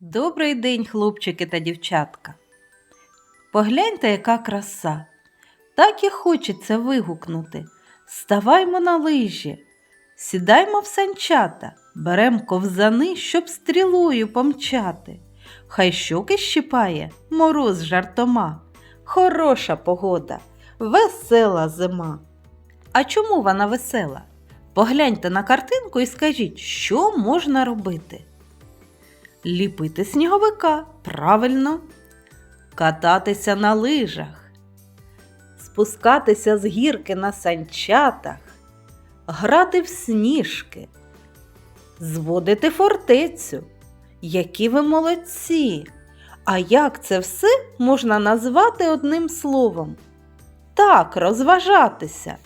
Добрий день, хлопчики та дівчатка. Погляньте, яка краса. Так і хочеться вигукнути. Ставаймо на лижі, сідаймо в санчата, берем ковзани, щоб стрілою помчати. Хай щоки щипає мороз жартома. Хороша погода, весела зима. А чому вона весела? Погляньте на картинку і скажіть, що можна робити. Ліпити сніговика, правильно. Кататися на лижах, спускатися з гірки на санчатах, грати в сніжки, зводити фортецю. Які ви молодці! А як це все можна назвати одним словом? Так, розважатися.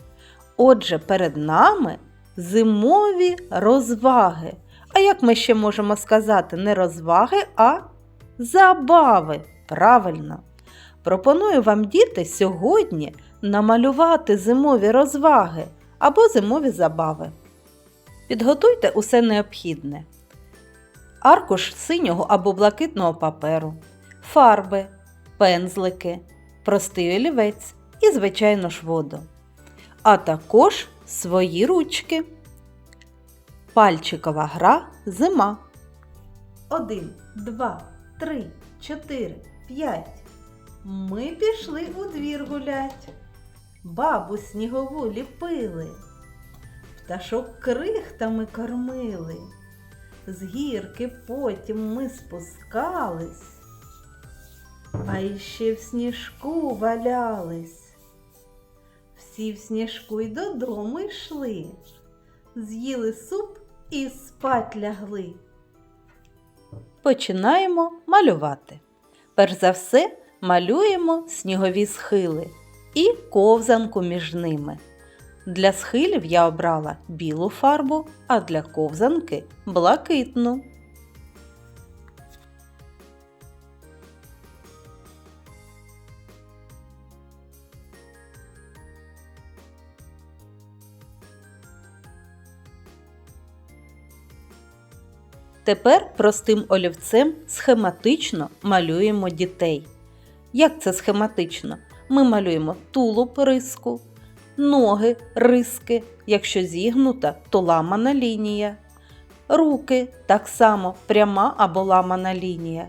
Отже, перед нами зимові розваги. А як ми ще можемо сказати не розваги, а забави? Правильно. Пропоную вам, діти, сьогодні намалювати зимові розваги або зимові забави. Підготуйте усе необхідне: аркуш синього або блакитного паперу, фарби, пензлики, простий олівець і, звичайно ж, воду. А також свої ручки. Пальчикова гра зима. Один, два, три, чотири, п'ять. Ми пішли у двір гулять. Бабу снігову ліпили, пташок крихтами кормили. З гірки потім ми спускались, а іще в сніжку валялись. Всі в сніжку й додому йшли з'їли суп і спать лягли. Починаємо малювати. Перш за все малюємо снігові схили і ковзанку між ними. Для схилів я обрала білу фарбу, а для ковзанки блакитну. Тепер простим олівцем схематично малюємо дітей. Як це схематично? Ми малюємо тулуб риску, ноги риски, якщо зігнута, то ламана лінія, руки так само пряма або ламана лінія.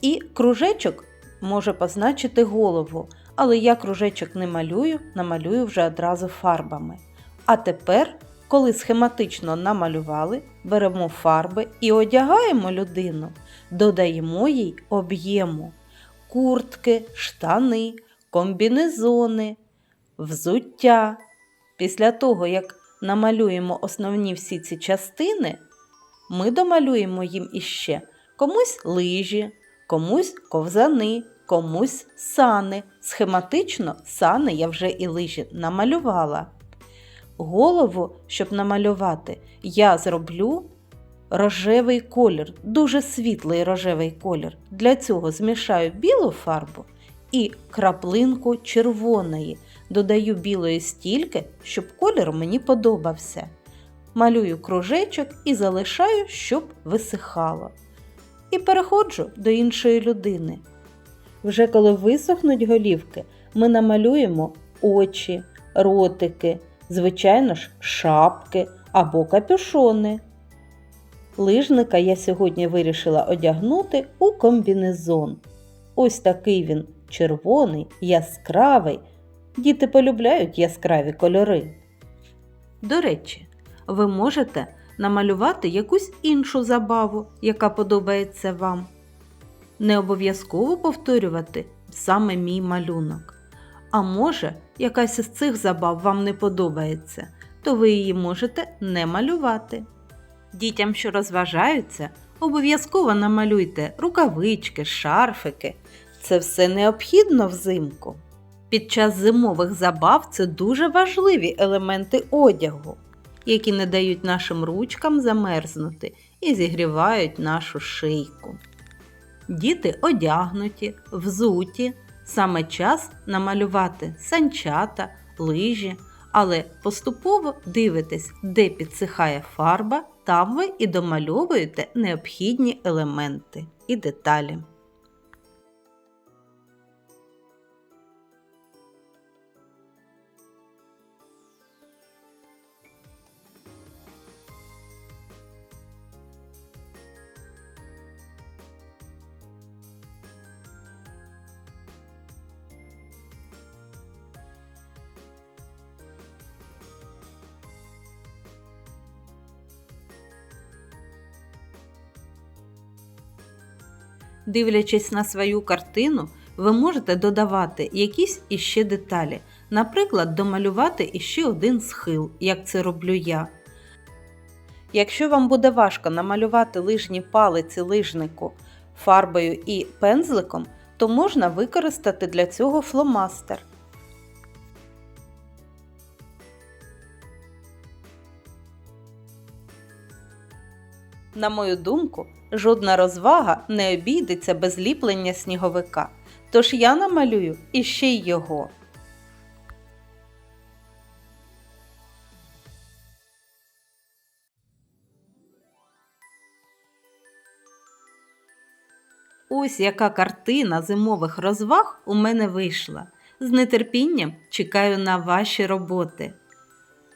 І кружечок може позначити голову, але я кружечок не малюю, намалюю вже одразу фарбами. А тепер коли схематично намалювали, беремо фарби і одягаємо людину, додаємо їй об'єму, куртки, штани, комбінезони, взуття. Після того, як намалюємо основні всі ці частини, ми домалюємо їм іще комусь лижі, комусь ковзани, комусь сани. Схематично сани я вже і лижі намалювала. Голову, щоб намалювати, я зроблю рожевий колір, дуже світлий рожевий колір. Для цього змішаю білу фарбу і краплинку червоної. Додаю білої стільки, щоб колір мені подобався. Малюю кружечок і залишаю, щоб висихало. І переходжу до іншої людини. Вже коли висохнуть голівки, ми намалюємо очі, ротики звичайно ж, шапки або капюшони. Лижника я сьогодні вирішила одягнути у комбінезон. Ось такий він червоний, яскравий. Діти полюбляють яскраві кольори. До речі, ви можете намалювати якусь іншу забаву, яка подобається вам. Не обов'язково повторювати саме мій малюнок. А може, якась із цих забав вам не подобається, то ви її можете не малювати. Дітям, що розважаються, обов'язково намалюйте рукавички, шарфики. Це все необхідно взимку. Під час зимових забав це дуже важливі елементи одягу, які не дають нашим ручкам замерзнути і зігрівають нашу шийку. Діти одягнуті, взуті, Саме час намалювати санчата, лижі але поступово дивитесь, де підсихає фарба, там ви і домальовуєте необхідні елементи і деталі. Дивлячись на свою картину, ви можете додавати якісь іще деталі, наприклад, домалювати іще один схил, як це роблю я. Якщо вам буде важко намалювати лижні палиці лижнику фарбою і пензликом, то можна використати для цього фломастер. На мою думку, жодна розвага не обійдеться без ліплення сніговика, тож я намалюю іще й його. Ось яка картина зимових розваг у мене вийшла. З нетерпінням чекаю на ваші роботи.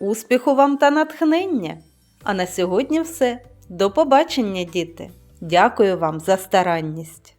Успіху вам та натхнення! А на сьогодні все. До побачення, діти! Дякую вам за старанність!